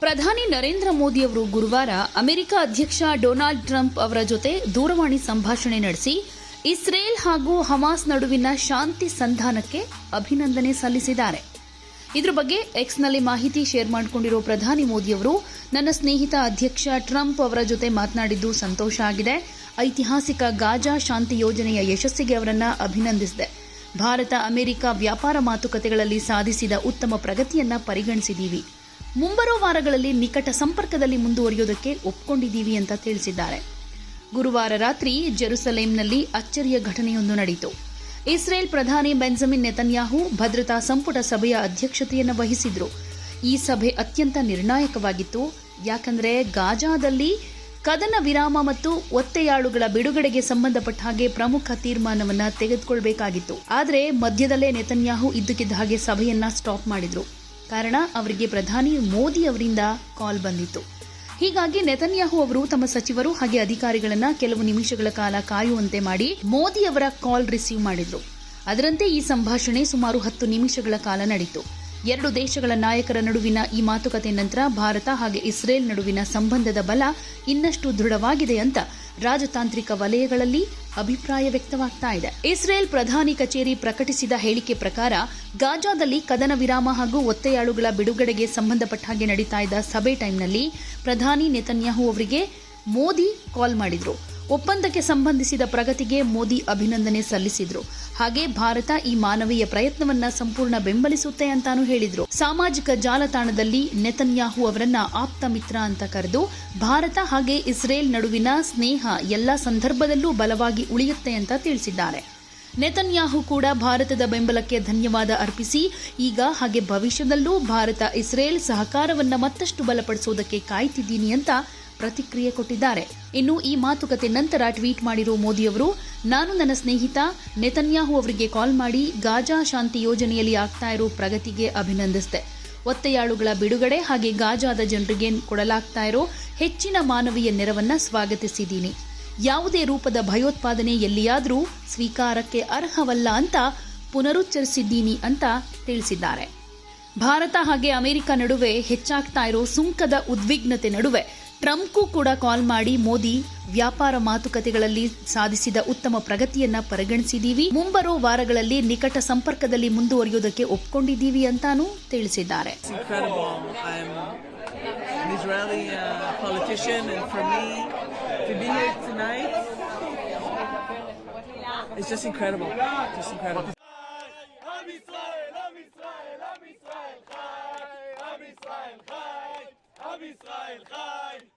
ಪ್ರಧಾನಿ ನರೇಂದ್ರ ಮೋದಿಯವರು ಗುರುವಾರ ಅಮೆರಿಕ ಅಧ್ಯಕ್ಷ ಡೊನಾಲ್ಡ್ ಟ್ರಂಪ್ ಅವರ ಜೊತೆ ದೂರವಾಣಿ ಸಂಭಾಷಣೆ ನಡೆಸಿ, ಇಸ್ರೇಲ್ ಹಾಗೂ ಹಮಾಸ್ ನಡುವಿನ ಶಾಂತಿ ಸಂಧಾನಕ್ಕೆ ಅಭಿನಂದನೆ ಸಲ್ಲಿಸಿದ್ದಾರೆ. ಇದ್ರ ಬಗ್ಗೆ ಎಕ್ಸ್ನಲ್ಲಿ ಮಾಹಿತಿ ಶೇರ್ ಮಾಡಿಕೊಂಡಿರೋ ಪ್ರಧಾನಿ ಮೋದಿಯವರು ನನ್ನ ಸ್ನೇಹಿತ ಅಧ್ಯಕ್ಷ ಟ್ರಂಪ್ ಅವರ ಜೊತೆ ಮಾತನಾಡಿದ್ದು ಸಂತೋಷ ಆಗಿದೆ. ಐತಿಹಾಸಿಕ ಗಾಜಾ ಶಾಂತಿ ಯೋಜನೆಯ ಯಶಸ್ಸಿಗೆ ಅವರನ್ನು ಅಭಿನಂದಿಸಿದೆ. ಭಾರತ, ಅಮೆರಿಕ ವ್ಯಾಪಾರ ಮಾತುಕತೆಗಳಲ್ಲಿ ಸಾಧಿಸಿದ ಉತ್ತಮ ಪ್ರಗತಿಯನ್ನ ಪರಿಗಣಿಸಿದ್ದೀವಿ ಮುಂಬರುವ ವಾರಗಳಲ್ಲಿ ನಿಕಟ ಸಂಪರ್ಕದಲ್ಲಿ ಮುಂದುವರಿಯೋದಕ್ಕೆ ಒಪ್ಕೊಂಡಿದ್ದೀವಿ ಅಂತ ತಿಳಿಸಿದ್ದಾರೆ. ಗುರುವಾರ ರಾತ್ರಿ ಜೆರುಸಲೇಂನಲ್ಲಿ ಅಚ್ಚರಿಯ ಘಟನೆಯೊಂದು ನಡೆಯಿತು ಇಸ್ರೇಲ್ ಪ್ರಧಾನಿ ಬೆಂಜಮಿನ್ ನೆತನ್ಯಾಹು ಭದ್ರತಾ ಸಂಪುಟ ಸಭೆಯ ಅಧ್ಯಕ್ಷತೆಯನ್ನು ವಹಿಸಿದ್ರು. ಈ ಸಭೆ ಅತ್ಯಂತ ನಿರ್ಣಾಯಕವಾಗಿತ್ತು. ಯಾಕಂದರೆ ಗಾಜಾದಲ್ಲಿ ಕದನ ವಿರಾಮ ಮತ್ತು ಒತ್ತೆಯಾಳುಗಳ ಬಿಡುಗಡೆಗೆ ಸಂಬಂಧಪಟ್ಟ ಹಾಗೆ ಪ್ರಮುಖ ತೀರ್ಮಾನವನ್ನು ತೆಗೆದುಕೊಳ್ಬೇಕಾಗಿತ್ತು. ಆದರೆ ಮಧ್ಯದಲ್ಲೇ ನೆತನ್ಯಾಹು ಇದ್ದಕ್ಕಿದ್ದ ಹಾಗೆ ಸಭೆಯನ್ನ ಸ್ಟಾಪ್ ಮಾಡಿದ್ರು. ಕಾರಣ ಅವರಿಗೆ ಪ್ರಧಾನಿ ಮೋದಿ ಅವರಿಂದ ಕಾಲ್ ಬಂದಿತ್ತು. ಹೀಗಾಗಿ ನೆತನ್ಯಾಹು ಅವರು ತಮ್ಮ ಸಚಿವರು ಹಾಗೆ ಅಧಿಕಾರಿಗಳನ್ನ ಕೆಲವು ನಿಮಿಷಗಳ ಕಾಲ ಕಾಯುವಂತೆ ಮಾಡಿ ಮೋದಿ ಅವರ ಕಾಲ್ ರಿಸೀವ್ ಮಾಡಿದ್ರು. ಅದರಂತೆ ಈ ಸಂಭಾಷಣೆ ಸುಮಾರು ಹತ್ತು ನಿಮಿಷಗಳ ಕಾಲ ನಡೆಯಿತು. ಎರಡು ದೇಶಗಳ ನಾಯಕರ ನಡುವಿನ ಈ ಮಾತುಕತೆ ನಂತರ ಭಾರತ ಹಾಗೆ ಇಸ್ರೇಲ್ ನಡುವಿನ ಸಂಬಂಧದ ಬಲ ಇನ್ನಷ್ಟು ದೃಢವಾಗಿದೆ ಅಂತ ರಾಜತಾಂತ್ರಿಕ ವಲಯಗಳಲ್ಲಿ ಅಭಿಪ್ರಾಯ ವ್ಯಕ್ತವಾಗ್ತಾ ಇದೆ. ಇಸ್ರೇಲ್ ಪ್ರಧಾನಿ ಕಚೇರಿ ಪ್ರಕಟಿಸಿದ ಹೇಳಿಕೆ ಪ್ರಕಾರ, ಗಾಜಾದಲ್ಲಿ ಕದನ ವಿರಾಮ ಹಾಗೂ ಒತ್ತೆಯಾಳುಗಳ ಬಿಡುಗಡೆಗೆ ಸಂಬಂಧಪಟ್ಟ ಹಾಗೆ ನಡೀತಾ ಇದ್ದ ಸಭೆ ಟೈಮ್ನಲ್ಲಿ ಪ್ರಧಾನಿ ನೆತನ್ಯಾಹು ಅವರಿಗೆ ಮೋದಿ ಕಾಲ್ ಮಾಡಿದ್ರು. ಒಪ್ಪಂದಕ್ಕೆ ಸಂಬಂಧಿಸಿದ ಪ್ರಗತಿಗೆ ಮೋದಿ ಅಭಿನಂದನೆ ಸಲ್ಲಿಸಿದ್ರು. ಹಾಗೆ ಭಾರತ ಈ ಮಾನವೀಯ ಪ್ರಯತ್ನವನ್ನ ಸಂಪೂರ್ಣ ಬೆಂಬಲಿಸುತ್ತೆ ಅಂತಾನೂ ಹೇಳಿದ್ರು. ಸಾಮಾಜಿಕ ಜಾಲತಾಣದಲ್ಲಿ ನೆತನ್ಯಾಹು ಅವರನ್ನ ಆಪ್ತ ಮಿತ್ರ ಅಂತ ಕರೆದು, ಭಾರತ ಹಾಗೆ ಇಸ್ರೇಲ್ ನಡುವಿನ ಸ್ನೇಹ ಎಲ್ಲ ಸಂದರ್ಭದಲ್ಲೂ ಬಲವಾಗಿ ಉಳಿಯುತ್ತೆ ಅಂತ ತಿಳಿಸಿದ್ದಾರೆ. ನೆತನ್ಯಾಹು ಕೂಡ ಭಾರತದ ಬೆಂಬಲಕ್ಕೆ ಧನ್ಯವಾದ ಅರ್ಪಿಸಿ, ಈಗ ಹಾಗೆ ಭವಿಷ್ಯದಲ್ಲೂ ಭಾರತ ಇಸ್ರೇಲ್ ಸಹಕಾರವನ್ನ ಮತ್ತಷ್ಟು ಬಲಪಡಿಸುವುದಕ್ಕೆ ಕಾಯ್ತಿದ್ದೀನಿ ಅಂತ ಪ್ರತಿಕ್ರಿಯೆ ಕೊಟ್ಟಿದ್ದಾರೆ. ಇನ್ನು ಈ ಮಾತುಕತೆ ನಂತರ ಟ್ವೀಟ್ ಮಾಡಿರೋ ಮೋದಿಯವರು, ನಾನು ನನ್ನ ಸ್ನೇಹಿತ, ನೆತನ್ಯಾಹು ಅವರಿಗೆ ಕಾಲ್ ಮಾಡಿ ಗಾಜಾ ಶಾಂತಿ ಯೋಜನೆಯಲ್ಲಿ ಆಗ್ತಾ ಇರೋ ಪ್ರಗತಿಗೆ ಅಭಿನಂದಿಸಿದೆ ಒತ್ತೆಯಾಳುಗಳ ಬಿಡುಗಡೆ ಹಾಗೆ ಗಾಜಾದ ಜನರಿಗೆ ಕೊಡಲಾಗ್ತಾ ಇರೋ ಹೆಚ್ಚಿನ ಮಾನವೀಯ ನೆರವನ್ನ ಸ್ವಾಗತಿಸಿದ್ದೀನಿ. ಯಾವುದೇ ರೂಪದ ಭಯೋತ್ಪಾದನೆ ಎಲ್ಲಿಯಾದರೂ ಸ್ವೀಕಾರಕ್ಕೆ ಅರ್ಹವಲ್ಲ ಅಂತ ಪುನರುಚ್ಚರಿಸಿದ್ದೀನಿ ಅಂತ ತಿಳಿಸಿದ್ದಾರೆ. ಭಾರತ ಹಾಗೆ ಅಮೆರಿಕ ನಡುವೆ ಹೆಚ್ಚಾಗ್ತಾ ಇರೋ ಸುಂಕದ ಉದ್ವಿಗ್ನತೆ ನಡುವೆ ಟ್ರಂಪ್ಗೂ ಕೂಡ ಕಾಲ್ ಮಾಡಿ ಮೋದಿ ವ್ಯಾಪಾರ ಮಾತುಕತೆಗಳಲ್ಲಿ ಸಾಧಿಸಿದ ಉತ್ತಮ ಪ್ರಗತಿಯನ್ನ ಪರಿಗಣಿಸಿದೀವಿ ಮುಂಬರೋ ವಾರಗಳಲ್ಲಿ ನಿಕಟ ಸಂಪರ್ಕದಲ್ಲಿ ಮುಂದುವರಿಯುವುದಕ್ಕೆ ಒಪ್ಕೊಂಡಿದ್ದೀವಿ ಅಂತಾನೂ ತಿಳಿಸಿದ್ದಾರೆ